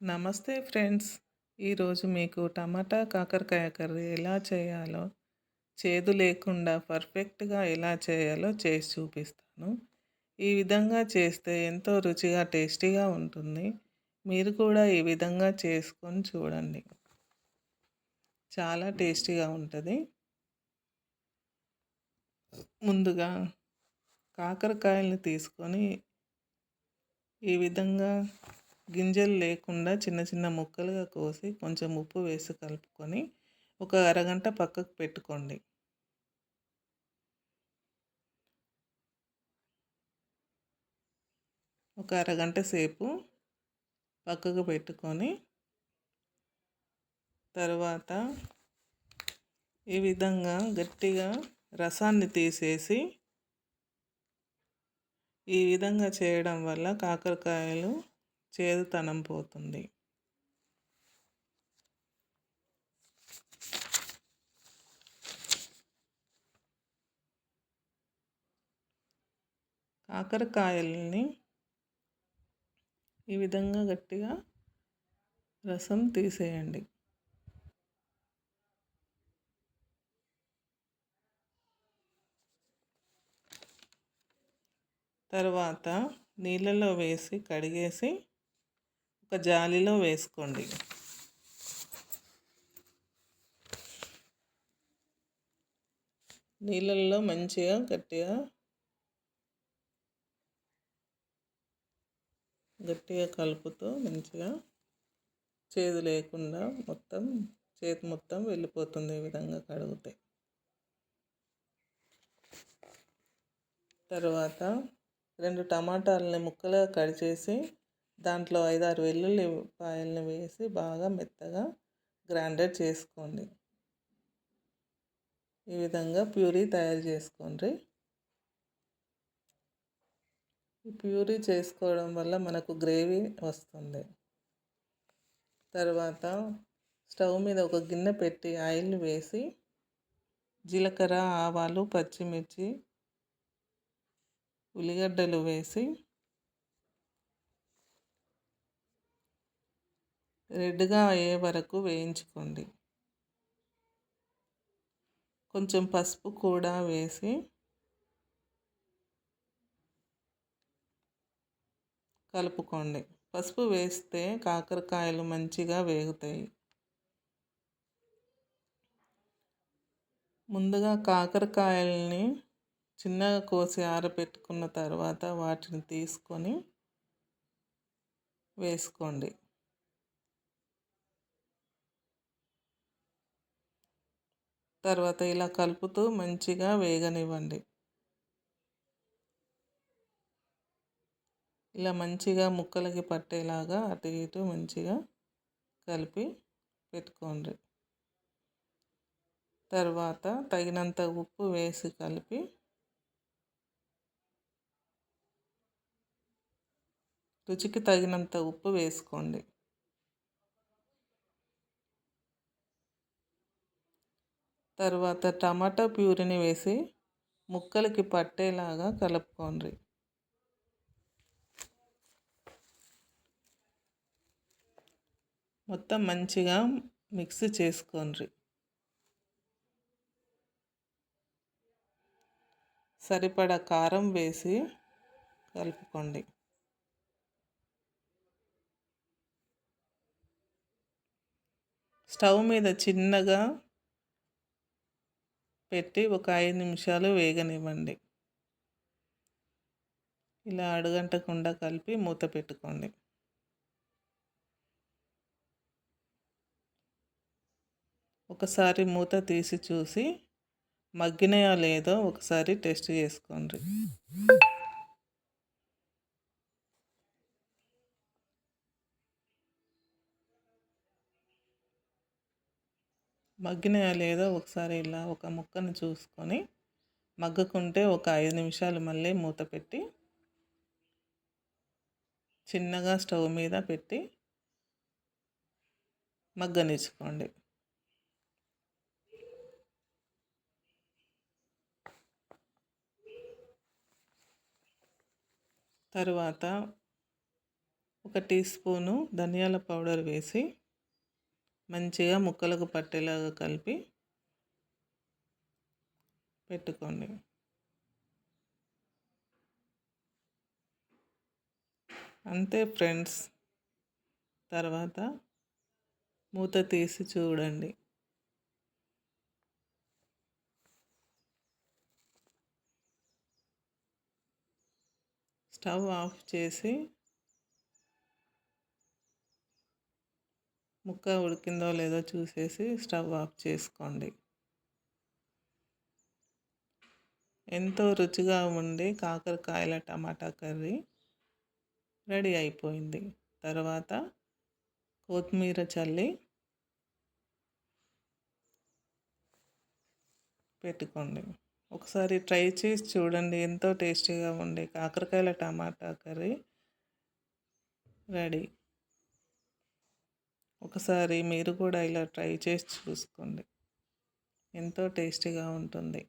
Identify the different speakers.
Speaker 1: నమస్తే ఫ్రెండ్స్. ఈరోజు మీకు టమాటా కాకరకాయ కర్రీ ఎలా చేయాలో చేదు లేకుండా పర్ఫెక్ట్గా ఎలా చేయాలో చేసి చూపిస్తాను. ఈ విధంగా చేస్తే ఎంతో రుచిగా టేస్టీగా ఉంటుంది. మీరు కూడా ఈ విధంగా చేసుకొని చూడండి. చాలా టేస్టీగా ఉంటుంది. ముందుగా కాకరకాయలను తీసుకొని ఈ విధంగా గింజలు లేకుండా చిన్న చిన్న ముక్కలుగా కోసి కొంచెం ఉప్పు వేసి కలుపుకొని ఒక అరగంట పక్కకు పెట్టుకోండి. ఒక అరగంట సేపు పక్కకు పెట్టుకొని తర్వాత ఈ విధంగా గట్టిగా రసాన్ని తీసేసి ఈ విధంగా చేయడం వల్ల కాకరకాయలు చేదుతనం పోతుంది. కాకరకాయల్ని ఈ విధంగా గట్టిగా రసం తీసేయండి. తర్వాత నీళ్ళలో వేసి కడిగేసి ఒక జాలిలో వేసుకోండి. నీళ్ళల్లో మంచిగా గట్టిగా గట్టిగా కలుపుతూ మంచిగా చేదు లేకుండా మొత్తం చేతి మొత్తం వెళ్ళిపోతుంది ఈ విధంగా కడిగితే. తర్వాత రెండు టమాటాలని ముక్కలుగా కట్ చేసి దాంట్లో ఐదారు వెల్లుల్లి పాయలను వేసి బాగా మెత్తగా గ్రైండర్ చేసుకోండి. ఈ విధంగా ప్యూరీ తయారు చేసుకోండి. ఈ ప్యూరీ చేసుకోవడం వల్ల మనకు గ్రేవీ వస్తుంది. తర్వాత స్టవ్ మీద ఒక గిన్నె పెట్టి ఆయిల్ వేసి జీలకర్ర ఆవాలు పచ్చిమిర్చి ఉల్లిగడ్డలు వేసి రెడ్గా అయ్యే వరకు వేయించుకోండి. కొంచెం పసుపు కూడా వేసి కలుపుకోండి. పసుపు వేస్తే కాకరకాయలు మంచిగా వేగుతాయి. ముందుగా కాకరకాయల్ని చిన్నగా కోసి ఆరబెట్టుకున్న తర్వాత వాటిని తీసుకొని వేసుకోండి. తర్వాత ఇలా కలుపుతూ మంచిగా వేగనివ్వండి. ఇలా మంచిగా ముక్కలకి పట్టేలాగా అటు ఇటు మంచిగా కలిపి పెట్టుకోండి. తర్వాత తగినంత ఉప్పు వేసి కలిపి రుచికి తగినంత ఉప్పు వేసుకోండి. తర్వాత టమాటా ప్యూరిని వేసి ముక్కలకి పట్టేలాగా కలుపుకోండి. మొత్తం మంచిగా మిక్స్ చేసుకోండి. సరిపడా కారం వేసి కలుపుకోండి. స్టవ్ మీద చిన్నగా పెట్టి ఒక ఐదు నిమిషాలు వేగనివ్వండి. ఇలా అడుగంటకుండా కలిపి మూత పెట్టుకోండి. ఒకసారి మూత తీసి చూసి మగ్గినాయో లేదో ఒకసారి టెస్ట్ చేసుకోండి. మగ్గినాయా లేదో ఒకసారి ఇలా ఒక ముక్కను చూసుకొని మగ్గకుంటే ఒక ఐదు నిమిషాలు మళ్ళీ మూత పెట్టి చిన్నగా స్టవ్ మీద పెట్టి మగ్గనిచ్చుకోండి. తరువాత ఒక టీ స్పూను ధనియాల పౌడర్ వేసి మంచిగా ముక్కలకు పట్టేలాగా కలిపి పెట్టుకోండి. అంతే ఫ్రెండ్స్. తర్వాత మూత తీసి చూడండి. స్టవ్ ఆఫ్ చేసి ముక్క ఉడికిందో లేదో చూసేసి స్టవ్ ఆఫ్ చేసుకోండి. ఎంతో రుచిగా ఉండే కాకరకాయల టమాటా కర్రీ రెడీ అయిపోయింది. తర్వాత కొత్తిమీర చల్లి పెట్టుకోండి. ఒకసారి ట్రై చేసి చూడండి ఎంతో టేస్టీగా ఉండే కాకరకాయల టమాటా కర్రీ రెడీ. ఒకసారి మీరు కూడా ఇలా ట్రై చేసి చూసుకోండి. ఎంతో టేస్టీగా ఉంటుంది.